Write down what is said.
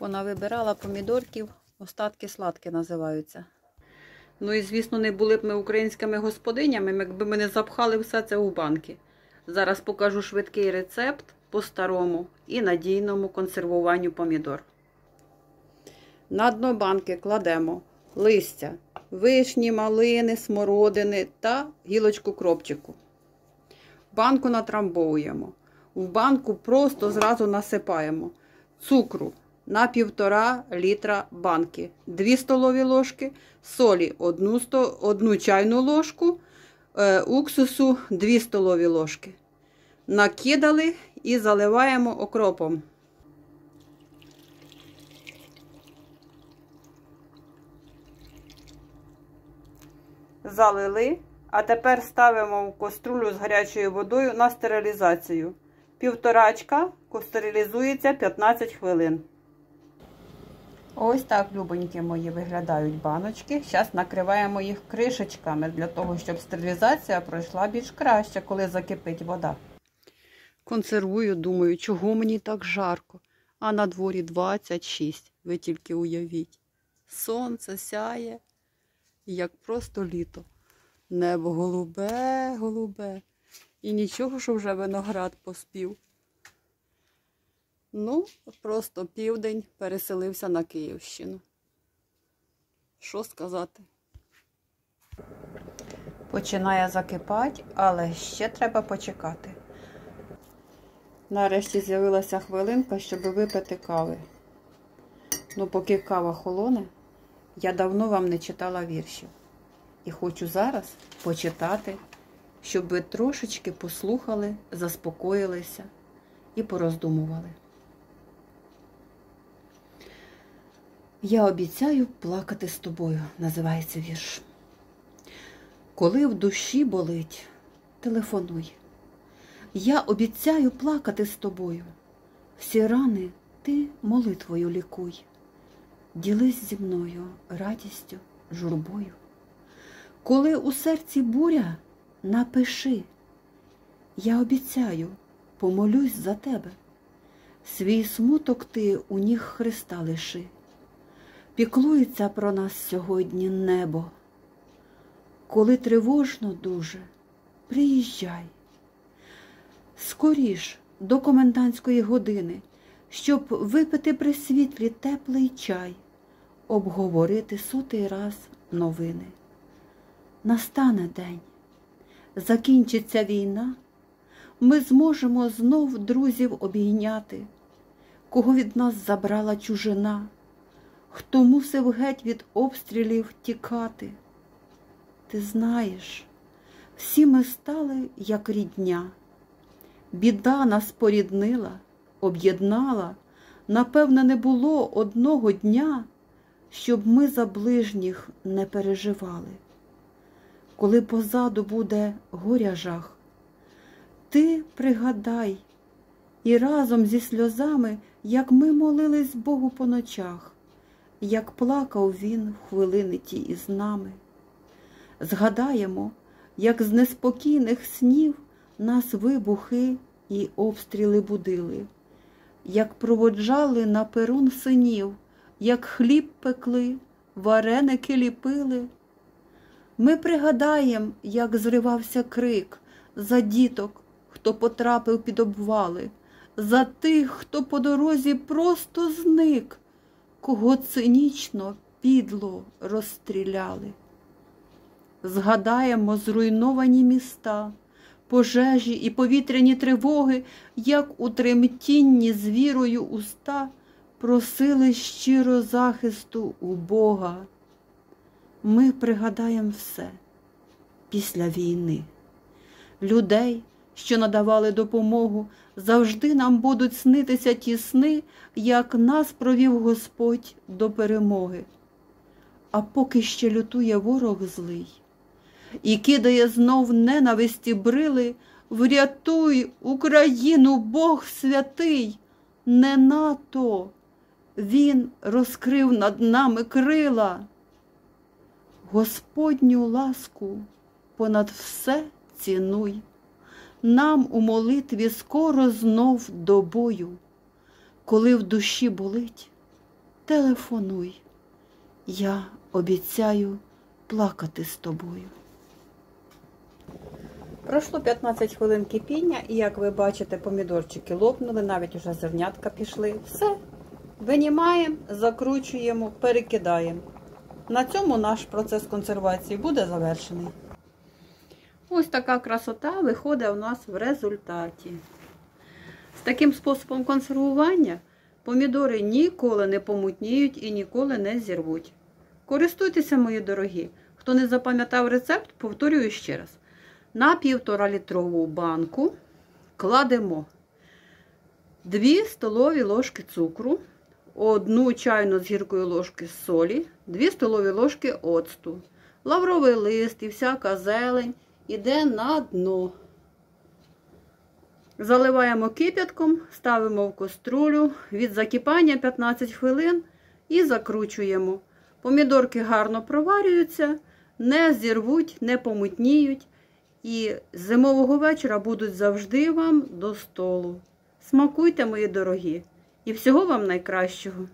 Понавибирала помідорків, остатки сладкі називаються. Ну і, звісно, не були б ми українськими господинями, якби ми не запхали все це у банки. Зараз покажу швидкий рецепт по старому і надійному консервуванню помідор. На дно банки кладемо листя, вишні, малини, смородини та гілочку кропчику. Банку натрамбовуємо. В банку просто зразу насипаємо цукру на 1,5 літра банки, 2 столові ложки, солі 1, 1 чайну ложку, е, уксусу 2 столові ложки. Накидали і заливаємо окропом. Залили, а тепер ставимо в каструлю з гарячою водою на стерилізацію. Півторачка стерилізується 15 хвилин. Ось так, любонькі мої, виглядають баночки. Зараз накриваємо їх кришечками для того, щоб стерилізація пройшла більш краще, коли закипить вода. Консервую, думаю, чого мені так жарко. А на дворі 26, ви тільки уявіть. Сонце сяє, як просто літо. Небо голубе, голубе. І нічого, що вже виноград поспів. Ну, просто південь переселився на Київщину. Що сказати? Починає закипати, але ще треба почекати. Нарешті з'явилася хвилинка, щоб випити кави. Ну, поки кава холоне, я давно вам не читала віршів. І хочу зараз почитати, щоб ви трошечки послухали, заспокоїлися і пороздумували. Я обіцяю плакати з тобою, називається вірш. Коли в душі болить, телефонуй. Я обіцяю плакати з тобою. Всі рани ти молитвою лікуй. Ділись зі мною радістю, журбою. Коли у серці буря, напиши. Я обіцяю, помолюсь за тебе. Свій смуток ти у ніг Христа лиши. Піклується про нас сьогодні небо. Коли тривожно дуже, приїжджай. Скоріш до комендантської години, щоб випити при світлі теплий чай, обговорити сотий раз новини. Настане день, закінчиться війна, ми зможемо знов друзів обійняти, кого від нас забрала чужина хто мусив геть від обстрілів тікати. Ти знаєш, всі ми стали, як рідня. Біда нас поріднила, об'єднала, напевне, не було одного дня, щоб ми за ближніх не переживали. Коли позаду буде горя жах, ти пригадай і разом зі сльозами, як ми молились Богу по ночах як плакав він в хвилини ті із нами. Згадаємо, як з неспокійних снів нас вибухи і обстріли будили, як проводжали на перун синів, як хліб пекли, вареники ліпили. Ми пригадаємо, як зривався крик за діток, хто потрапив під обвали, за тих, хто по дорозі просто зник кого цинічно підло розстріляли. Згадаємо зруйновані міста, пожежі і повітряні тривоги, як у тремтінні з вірою уста просили щиро захисту у Бога. Ми пригадаємо все після війни, людей, що надавали допомогу, завжди нам будуть снитися ті сни, як нас провів Господь до перемоги. А поки ще лютує ворог злий і кидає знов ненависті брили, врятуй Україну, Бог святий, не нато Він розкрив над нами крила. Господню ласку понад все цінуй нам у молитві скоро знов до бою, коли в душі болить, телефонуй. Я обіцяю плакати з тобою. Пройшло 15 хвилин кипіння, і як ви бачите, помідорчики лопнули, навіть уже зернятка пішли. Все. Винімаємо, закручуємо, перекидаємо. На цьому наш процес консервації буде завершений. Ось така красота виходить у нас в результаті. З таким способом консервування помідори ніколи не помутніють і ніколи не зірвуть. Користуйтеся, мої дорогі. Хто не запам'ятав рецепт, повторюю ще раз. На півтора літрову банку кладемо 2 столові ложки цукру, 1 чайну з гіркою ложки солі, 2 столові ложки оцту. Лавровий лист і всяка зелень іде на дно. Заливаємо кип'ятком, ставимо в каструлю від закипання 15 хвилин і закручуємо. Помідорки гарно проварюються, не зірвуть, не помутніють. І з зимового вечора будуть завжди вам до столу. Смакуйте, мої дорогі, і всього вам найкращого!